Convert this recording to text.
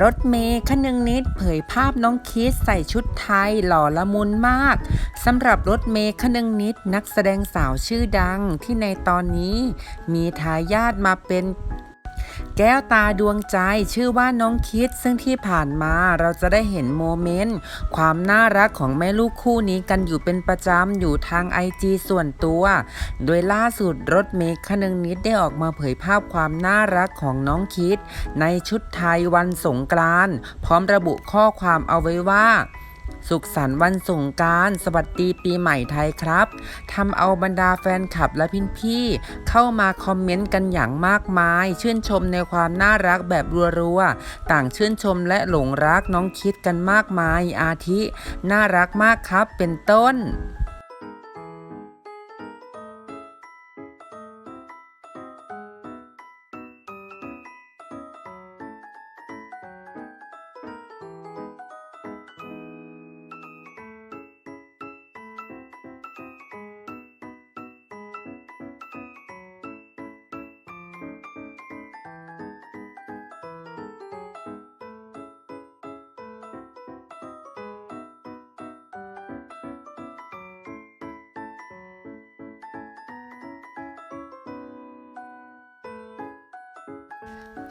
รถเมย์คนึงนิดเผยภาพน้องคิสใส่ชุดไทยหล่อละมุนมากสำหรับรถเมย์คนึงนิดนักแสดงสาวชื่อดังที่ในตอนนี้มีทายาทมาเป็น แก้วตาดวงใจชื่อว่าน้องคิด ซึ่งที่ผ่านมาเราจะได้เห็นโมเมนต์ ความน่ารักของแม่ลูกคู่นี้กันอยู่เป็นประจำ อยู่ทางไอจีส่วนตัว โดยล่าสุดรถเมย์คนึงนิดได้ออกมาเผยภาพความน่ารักของน้องคิด ในชุดไทยวันสงกรานต์พร้อมระบุข้อความเอาไว้ว่า สุขสันต์วันสงการสวัสดีปีใหม่ไทยครับทำเอาบรรดาแฟนคลับและพี่พี่เข้ามาคอมเมนต์กันอย่างมากมาย ชื่นชมในความน่ารักแบบรัวๆต่างชื่นชมและหลงรักน้องคิดกันมากมายอาทิ น่ารักมากครับเป็นต้น